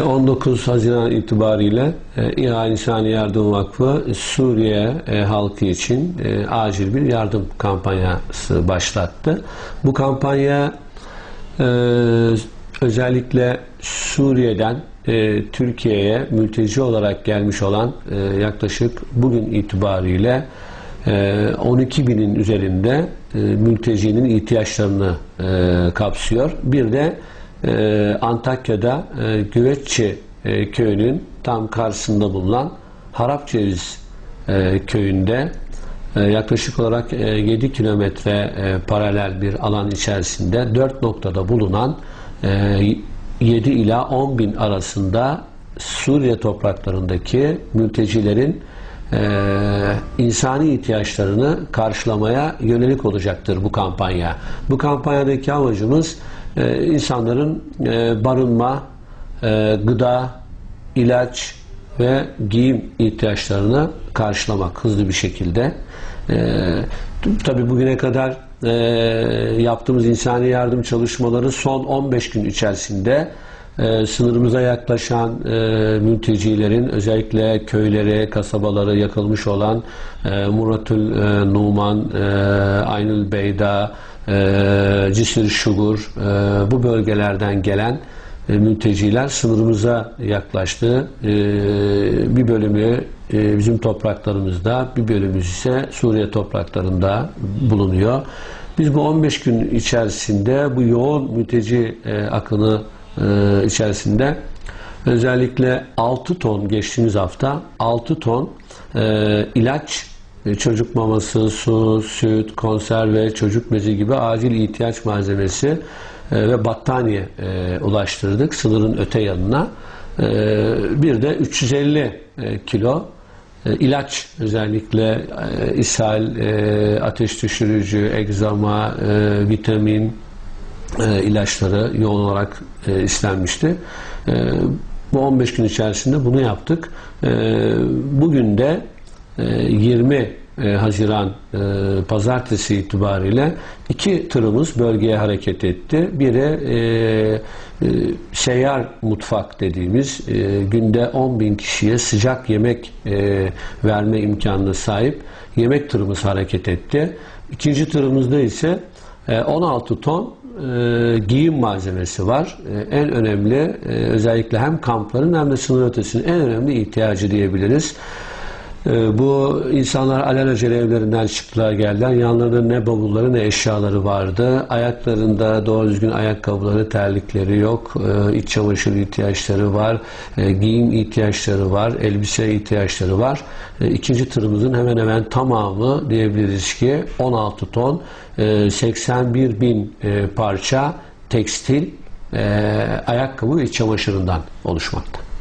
19 Haziran itibariyle e, İHA İnsani Yardım Vakfı Suriye e, halkı için e, acil bir yardım kampanyası başlattı. Bu kampanya e, özellikle Suriye'den e, Türkiye'ye mülteci olarak gelmiş olan e, yaklaşık bugün itibariyle e, 12 binin üzerinde e, mültecinin ihtiyaçlarını e, kapsıyor. Bir de e, Antakya'da e, Güveççi e, köyünün tam karşısında bulunan Harapceviz e, köyünde e, yaklaşık olarak e, 7 kilometre e, paralel bir alan içerisinde 4 noktada bulunan e, 7 ila 10 bin arasında Suriye topraklarındaki mültecilerin e, insani ihtiyaçlarını karşılamaya yönelik olacaktır bu kampanya. Bu kampanyadaki amacımız e, insanların barınma, e, gıda, ilaç ve giyim ihtiyaçlarını karşılamak hızlı bir şekilde. E, tabii bugüne kadar e, yaptığımız insani yardım çalışmaları son 15 gün içerisinde e, sınırımıza yaklaşan mültecilerin özellikle köyleri, kasabaları yakılmış olan Muratül Numan, e, Aynül Beyda, e, Cisir Şugur e, bu bölgelerden gelen e, mülteciler sınırımıza yaklaştı. E, bir bölümü e, bizim topraklarımızda, bir bölümümüz ise Suriye topraklarında bulunuyor. Biz bu 15 gün içerisinde bu yoğun mülteci e, akını e, içerisinde özellikle 6 ton geçtiğimiz hafta 6 ton e, ilaç çocuk maması, su, süt, konserve, çocuk bezi gibi acil ihtiyaç malzemesi e, ve battaniye e, ulaştırdık sınırın öte yanına. E, bir de 350 e, kilo e, ilaç özellikle e, ishal, e, ateş düşürücü, egzama, e, vitamin e, ilaçları yoğun olarak e, istenmişti. E, bu 15 gün içerisinde bunu yaptık. E, bugün de e, 20 e, Haziran e, pazartesi itibariyle iki tırımız bölgeye hareket etti. Biri e, e, seyyar mutfak dediğimiz günde 10 bin kişiye sıcak yemek verme imkanına sahip yemek tırımız hareket etti. İkinci tırımızda ise e, 16 ton giyim malzemesi var. En önemli özellikle hem kampların hem de sınır ötesinin en önemli ihtiyacı diyebiliriz. E, bu insanlar alelacele evlerinden çıktılar geldiler. Yanlarında ne bavulları ne eşyaları vardı. Ayaklarında doğru düzgün ayakkabıları, terlikleri yok. E, iç çamaşır ihtiyaçları var. E, giyim ihtiyaçları var. Elbise ihtiyaçları var. İkinci tırımızın hemen hemen tamamı diyebiliriz ki 16 ton e, 81 bin e, parça tekstil e, ayakkabı ve çamaşırından oluşmakta.